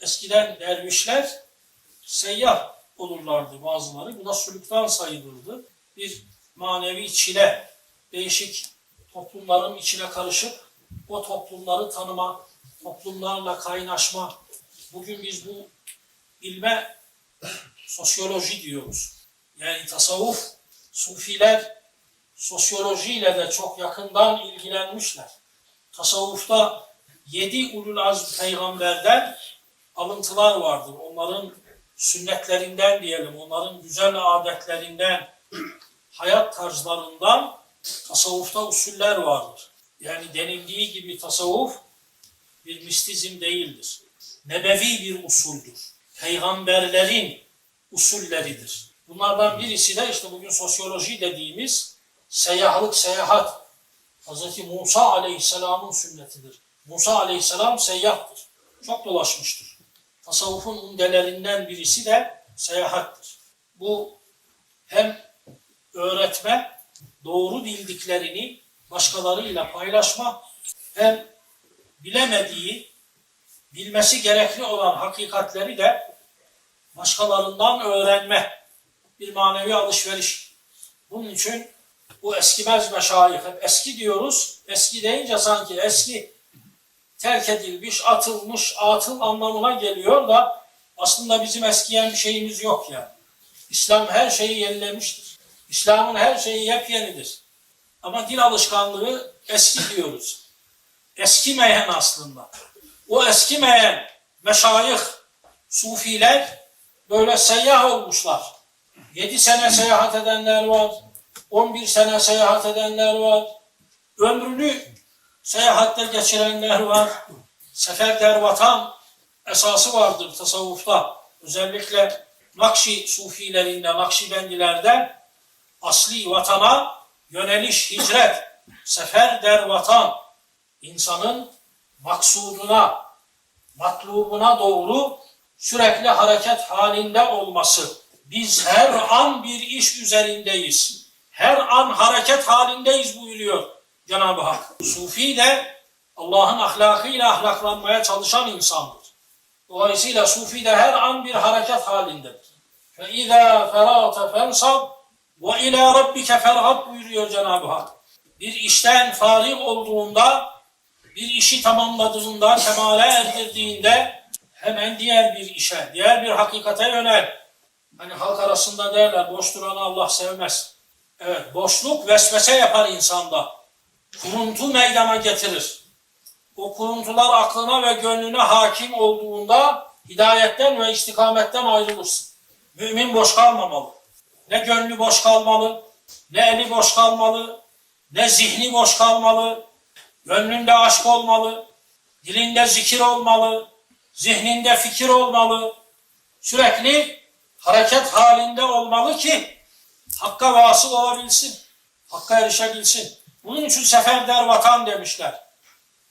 eskiden dervişler seyyah olurlardı bazıları. Bu da sülükten sayılırdı. Bir manevi çile, değişik toplumların içine karışıp o toplumları tanıma, toplumlarla kaynaşma. Bugün biz bu ilme sosyoloji diyoruz. Yani tasavvuf, sufiler sosyolojiyle de çok yakından ilgilenmişler. Tasavvufta yedi ulul azm peygamberden alıntılar vardır. Onların sünnetlerinden diyelim, onların güzel adetlerinden, hayat tarzlarından tasavvufta usuller vardır. Yani denildiği gibi tasavvuf bir mistizm değildir. Nebevi bir usuldür. Peygamberlerin usulleridir. Bunlardan birisi de işte bugün sosyoloji dediğimiz seyyahlık, seyahat. Hz. Musa aleyhisselamın sünnetidir. Musa aleyhisselam seyyahtır. Çok dolaşmıştır. Tasavvufun undelerinden birisi de seyahattir. Bu hem öğretme, doğru bildiklerini başkalarıyla paylaşma, hem bilemediği, bilmesi gerekli olan hakikatleri de başkalarından öğrenme bir manevi alışveriş. Bunun için bu eskimez meşayih, eski diyoruz. Eski deyince sanki eski terk edilmiş, atılmış, atıl anlamına geliyor da aslında bizim eskiyen bir şeyimiz yok yani. İslam her şeyi yenilemiştir. İslam'ın her şeyi yepyenidir. Ama dil alışkanlığı eski diyoruz. Eskimeyen aslında. O eskimeyen meşayih, sufiler böyle seyyah olmuşlar. 7 sene seyahat edenler var. 11 sene seyahat edenler var. Ömrünü seyahatte geçirenler var. Seferder vatan esası vardır tasavvufta. Özellikle Nakşi sufilerinde, Nakşibendilerde asli vatana yöneliş, hicret, seferder vatan insanın maksuduna, matlubuna doğru sürekli hareket halinde olması. Biz her an bir iş üzerindeyiz. Her an hareket halindeyiz buyuruyor Cenab-ı Hak. Sufi de Allah'ın ahlakıyla ahlaklanmaya çalışan insandır. Dolayısıyla Sufi de her an bir hareket halindedir. فَاِذَا فَرَاتَ فَانْصَبْ وَاِلَى رَبِّكَ فَرْغَبْ buyuruyor Cenab-ı Hak. Bir işten farik olduğunda, bir işi tamamladığında, kemale erdirdiğinde hemen diğer bir işe, diğer bir hakikate yönel. Hani halk arasında derler, boş duranı Allah sevmez. Evet, boşluk vesvese yapar insanda. Kuruntu meydana getirir. O kuruntular aklına ve gönlüne hakim olduğunda hidayetten ve istikametten ayrılırsın. Mümin boş kalmamalı. Ne gönlü boş kalmalı, ne eli boş kalmalı, ne zihni boş kalmalı. Gönlünde aşk olmalı, dilinde zikir olmalı, zihninde fikir olmalı. Sürekli hareket halinde olmalı ki Hakka vasıl olabilsin, Hakka erişebilsin. Bunun için seferder vatan demişler.